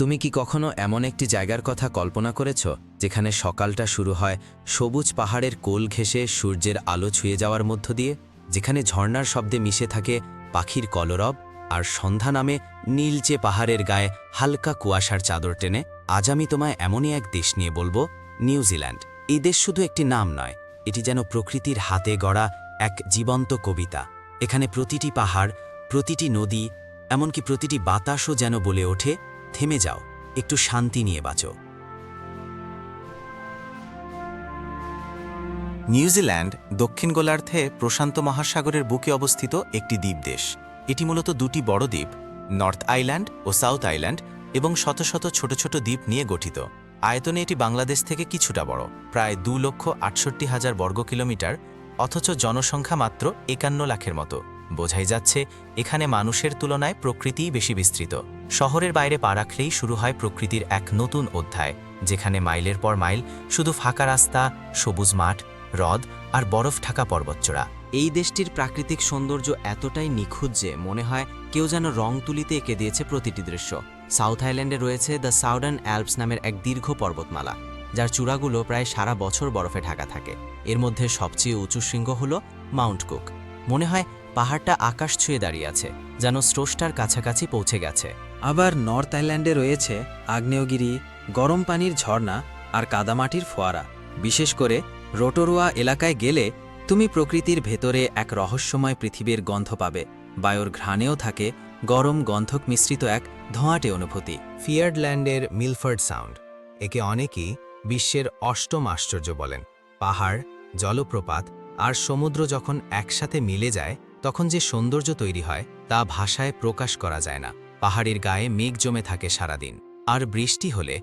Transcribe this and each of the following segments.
তুমি কি কখনো এমন একটি জায়গার কথা কল্পনা করেছ, যেখানে সকালটা শুরু হয় সবুজ পাহাড়ের কোল ঘেঁষে সূর্যের আলো ছুঁয়ে যাওয়ার মধ্য দিয়ে, যেখানে ঝর্ণার শব্দে মিশে থাকে পাখির কলরব আর সন্ধ্যা নামে নীলচে পাহাড়ের গায়ে হালকা কুয়াশার চাদর টেনে? আজ আমি তোমায় এমনই এক দেশ নিয়ে বলব, নিউজিল্যান্ড। এই দেশ শুধু একটি নাম নয়, এটি যেন প্রকৃতির হাতে গড়া এক জীবন্ত কবিতা। এখানে প্রতিটি পাহাড়, প্রতিটি নদী, এমনকি প্রতিটি বাতাসও যেন বলে ওঠে থেমে যাও, একটু শান্তি নিয়ে বাঁচো। নিউজিল্যান্ড দক্ষিণ গোলার্ধে প্রশান্ত মহাসাগরের বুকে অবস্থিত একটি দ্বীপ দেশ। এটি মূলত দুটি বড় দ্বীপ, নর্থ আইল্যান্ড ও সাউথ আইল্যান্ড, এবং শত শত ছোট ছোট দ্বীপ নিয়ে গঠিত। আয়তনে এটি বাংলাদেশ থেকে কিছুটা বড়, প্রায় দু লক্ষ আটষট্টি হাজার বর্গ কিলোমিটার, অথচ জনসংখ্যা মাত্র একান্ন লাখের মতো। বোঝাই যাচ্ছে, এখানে মানুষের তুলনায় প্রকৃতিই বেশি বিস্তৃত। শহরের বাইরে পা রাখলেই শুরু হয় প্রকৃতির এক নতুন অধ্যায়, যেখানে মাইলের পর মাইল শুধু ফাঁকা রাস্তা, সবুজ মাঠ, হ্রদ আর বরফ ঢাকা পর্বতচূড়া। এই দেশটির প্রাকৃতিক সৌন্দর্য এতটাই নিখুঁত যে মনে হয় কেউ যেন রং তুলিতে এঁকে দিয়েছে প্রতিটি দৃশ্য। সাউথ আইল্যান্ডে রয়েছে দ্য সাউদার্ন অ্যালপস নামের এক দীর্ঘ পর্বতমালা, যার চূড়াগুলো প্রায় সারা বছর বরফে ঢাকা থাকে। এর মধ্যে সবচেয়ে উঁচু শৃঙ্গ হল মাউন্ট কুক। মনে হয় পাহাড়টা আকাশ ছুঁয়ে দাঁড়িয়ে আছে, যেন স্রষ্টার কাছাকাছি পৌঁছে গেছে। আবার নর্থ আইল্যান্ডে রয়েছে আগ্নেয়গিরি, গরম পানির ঝর্ণা আর কাদামাটির ফোয়ারা। বিশেষ করে রোটোরোয়া এলাকায় গেলে তুমি প্রকৃতির ভেতরে এক রহস্যময় পৃথিবীর গন্ধ পাবে। বায়ুর ঘ্রাণেও থাকে গরম গন্ধক মিশ্রিত এক ধোঁয়াটে অনুভূতি। ফিয়ার্ডল্যান্ডের মিলফার্ড সাউন্ড। একে অনেকেই বিশ্বের অষ্টম আশ্চর্য বলেন। পাহাড়, জলপ্রপাত আর সমুদ্র যখন একসাথে মিলে যায়, তখন যে সৌন্দর্য তৈরি হয় তা ভাষায় প্রকাশ করা যায় না। পাহাড়ের গায়ে মেঘ জমে থাকে সারাদিন, আর বৃষ্টি হলে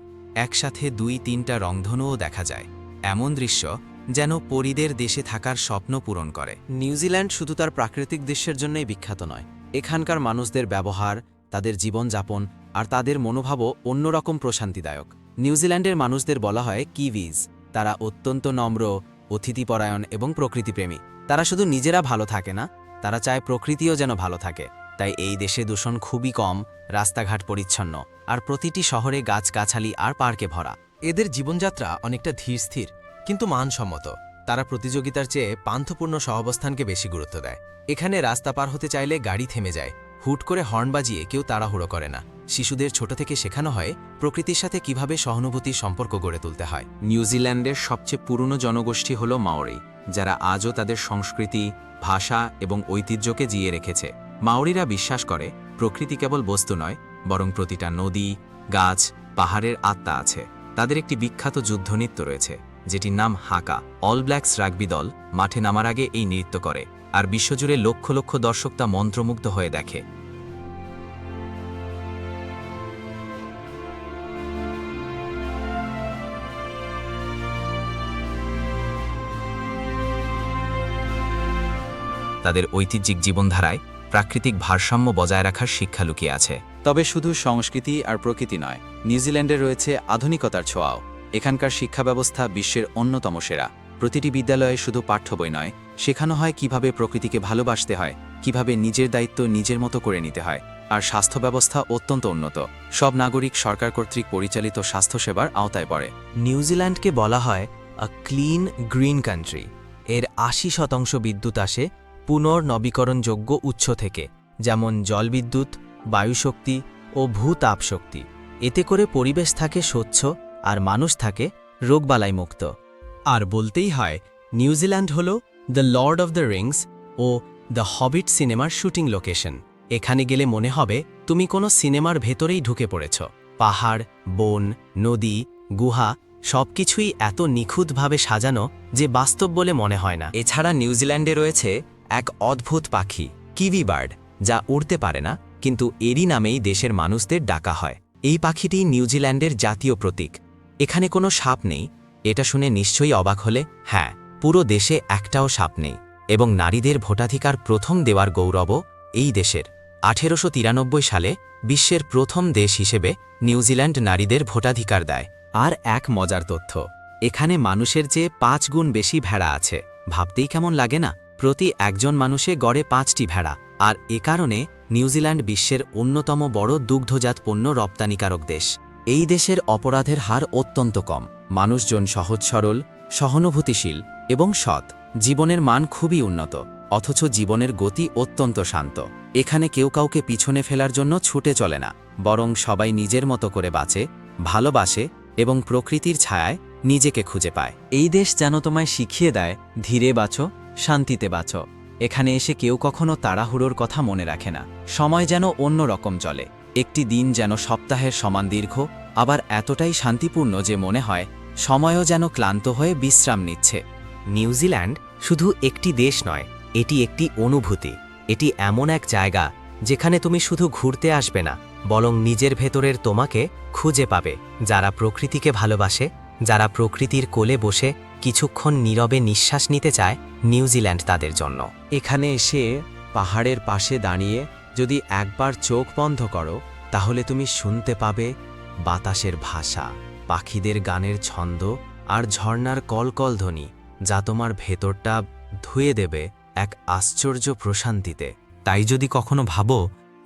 একসাথে দুই তিনটা রংধনুও দেখা যায়। এমন দৃশ্য যেন পরিদের দেশে থাকার স্বপ্ন পূরণ করে। নিউজিল্যান্ড শুধু তার প্রাকৃতিক দৃশ্যের জন্যই বিখ্যাত নয়। এখানকার মানুষদের ব্যবহার, তাদের জীবনযাপন, আর তাদের মনোভাবও অন্যরকম প্রশান্তিদায়ক। নিউজিল্যান্ডের মানুষদের বলা হয় কিভিজ। তারা অত্যন্ত নম্র, অতিথিপরায়ণ এবং প্রকৃতিপ্রেমী। তারা শুধু নিজেরা ভালো থাকে না, তারা চায় প্রকৃতিও যেন ভালো থাকে। তাই এই দেশে দূষণ খুবই কম, রাস্তাঘাট পরিচ্ছন্ন, আর প্রতিটি শহরে গাছগাছালি আর পার্কে ভরা। এদের জীবনযাত্রা অনেকটা ধীর স্থির, কিন্তু মানসম্মত। তারা প্রতিযোগিতার চেয়ে পান্থপূর্ণ সহাবস্থানকে বেশি গুরুত্ব দেয়। এখানে রাস্তা পার হতে চাইলে গাড়ি থেমে যায়, হুট করে হর্ন বাজিয়ে কেউ তাড়াহুড়ো করে না। শিশুদের ছোট থেকে শেখানো হয় প্রকৃতির সাথে কীভাবে সহানুভূতির সম্পর্ক গড়ে তুলতে হয়। নিউজিল্যান্ডের সবচেয়ে পুরনো জনগোষ্ঠী হল মাওরি, যারা আজও তাদের সংস্কৃতি, ভাষা এবং ঐতিহ্যকে জিয়ে রেখেছে। মাওরিরা বিশ্বাস করে, প্রকৃতি কেবল বস্তু নয়, বরং প্রতিটা নদী, গাছ, পাহাড়ের আত্মা আছে। তাদের একটি বিখ্যাত যুদ্ধ নৃত্য রয়েছে, যেটির নাম হাকা। অল ব্ল্যাকস রাগবি দল মাঠে নামার আগে এই নৃত্য করে, আর বিশ্বজুড়ে লক্ষ লক্ষ দর্শক তা মন্ত্রমুগ্ধ হয়ে দেখে। তাদের ঐতিহ্যিক জীবনধারায় প্রাকৃতিক ভারসাম্য বজায় রাখার শিক্ষা লুকিয়ে আছে। তবে শুধু সংস্কৃতি আর প্রকৃতি নয় নিউজিল্যান্ডে রয়েছে আধুনিকতার ছোঁয়াও। এখানকার শিক্ষা ব্যবস্থা বিশ্বের অন্যতম সেরা। প্রতিটি বিদ্যালয়ে শুধু পাঠ্য বই নয় শেখানো হয় কীভাবে প্রকৃতিকে ভালোবাসতে হয় কীভাবে নিজের দায়িত্ব নিজের মতো করে নিতে হয় আর স্বাস্থ্য ব্যবস্থা অত্যন্ত উন্নত। সব নাগরিক সরকার কর্তৃক পরিচালিত স্বাস্থ্যসেবার আওতায় পড়ে। নিউজিল্যান্ডকে বলা হয় আ ক্লিন গ্রিন কান্ট্রি এর আশি শতাংশ বিদ্যুৎ আসে পুনর্নবীকরণযোগ্য উৎস থেকে, যেমন জলবিদ্যুৎ, বায়ুশক্তি ও ভূতাপশক্তি। এতে করে পরিবেশ থাকে স্বচ্ছ আর মানুষ থাকে রোগবালাই মুক্ত আর বলতেই হয় নিউজিল্যান্ড হল the Lord of the Rings O the Hobbit সিনেমার শুটিং লোকেশন। এখানে গেলে মনে হবে, তুমি কোনো সিনেমার ভেতরেই ঢুকে পড়েছ। পাহাড়, বন, নদী, গুহা সবকিছুই এত নিখুঁতভাবে সাজানো যে বাস্তব বলে মনে হয় না। এছাড়া নিউজিল্যান্ডে রয়েছে এক অদ্ভুত পাখি কিভি বার্ড, যা উড়তে পারে না, কিন্তু এরই নামেই দেশের মানুষদের ডাকা হয়। এই পাখিটি নিউজিল্যান্ডের জাতীয় প্রতীক। এখানে কোনো সাপ নেই, এটা শুনে নিশ্চয়ই অবাক হলে হ্যাঁ পুরো দেশে একটাও সাপ নেই, এবং নারীদের ভোটাধিকার প্রথম দেওয়ার গৌরবও এই দেশের। আঠেরোশো তিরানব্বই সালে বিশ্বের প্রথম দেশ হিসেবে নিউজিল্যান্ড নারীদের ভোটাধিকার দেয়। আর এক মজার তথ্য, এখানে মানুষের চেয়ে পাঁচ গুণ বেশি ভেড়া আছে। ভাবতেই কেমন লাগে না? প্রতি একজন মানুষে গড়ে পাঁচটি ভেড়া, আর এ কারণে নিউজিল্যান্ড বিশ্বের অন্যতম বড় দুগ্ধজাত পণ্য রপ্তানিকারক দেশ। এই দেশের অপরাধের হার অত্যন্ত কম, মানুষজন সহজ সরল সহানুভূতিশীল এবং সৎ। জীবনের মান খুবই উন্নত, অথচ জীবনের গতি অত্যন্ত শান্ত। এখানে কেউ কাউকে পিছনে ফেলার জন্য ছুটে চলে না, বরং সবাই নিজের মতো করে বাঁচে, ভালোবাসে এবং প্রকৃতির ছায়ায় নিজেকে খুঁজে পায়। এই দেশ যেন তোমায় শিখিয়ে দেয়, ধীরে বাঁচো শান্তিতে বাঁচো। এখানে এসে কেউ কখনো তাড়াহুড়োর কথা মনে রাখে না। সময় যেন অন্য রকম চলে। একটি দিন যেন সপ্তাহের সমান দীর্ঘ, আবার এতটাই শান্তিপূর্ণ যে মনে হয়, সময়ও যেন ক্লান্ত হয়ে বিশ্রাম নিচ্ছে। নিউজিল্যান্ড শুধু একটি দেশ নয়, এটি একটি অনুভূতি। এটি এমন এক জায়গা, যেখানে তুমি শুধু ঘুরতে আসবে না, বরং নিজের ভেতরের তোমাকে খুঁজে পাবে। যারা প্রকৃতিকে ভালোবাসে, যারা প্রকৃতির কোলে বসে কিছুক্ষণ নীরবে নিঃশ্বাস নিতে চায় নিউজিল্যান্ড তাদের জন্য। এখানে এসে পাহাড়ের পাশে দাঁড়িয়ে যদি একবার চোখ বন্ধ করো, তাহলে তুমি শুনতে পাবে বাতাসের ভাষা, পাখিদের গানের ছন্দ আর ঝর্ণার কলকল ধ্বনি, যা তোমার ভেতরটা ধুয়ে দেবে এক আশ্চর্য প্রশান্তিতে। তাই যদি কখনো ভাবো,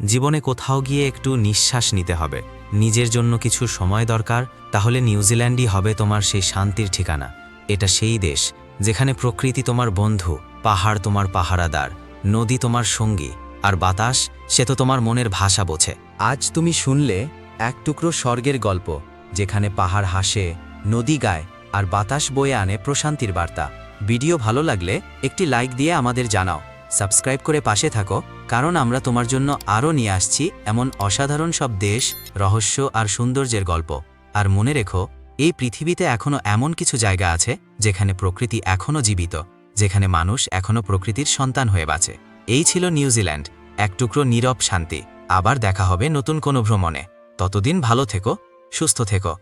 জীবনে কোথাও গিয়ে একটু নিঃশ্বাস নিতে হবে। নিজের জন্য কিছু সময় দরকার, তাহলে নিউজিল্যান্ডই হবে তোমার সেই শান্তির ঠিকানা। এটা সেই দেশ যেখানে প্রকৃতি তোমার বন্ধু, পাহাড় তোমার পাহারাদার, নদী তোমার সঙ্গী, আর বাতাস, সে তো তোমার মনের ভাষা বোঝে। আজ তুমি শুনলে এক টুকরো স্বর্গের গল্প, যেখানে পাহাড় হাসে, নদী গায়, আর বাতাস বয়ে আনে প্রশান্তির বার্তা। ভিডিও ভালো লাগলে একটি লাইক দিয়ে আমাদের জানাও। সাবস্ক্রাইব করে পাশে থাকো, কারণ আমরা তোমার জন্য আরও নিয়ে আসছি এমন অসাধারণ সব দেশ, রহস্য আর সৌন্দর্যের গল্প। আর মনে রেখো এই পৃথিবীতে এখনও এমন কিছু জায়গা আছে, যেখানে প্রকৃতি এখনও জীবিত, যেখানে মানুষ এখনও প্রকৃতির সন্তান হয়ে বাঁচে। এই ছিল নিউজিল্যান্ড এক টুকরো নীরব শান্তি। আবার দেখা হবে নতুন কোনো ভ্রমণে। ততদিন ভালো থেকো, সুস্থ থেকো।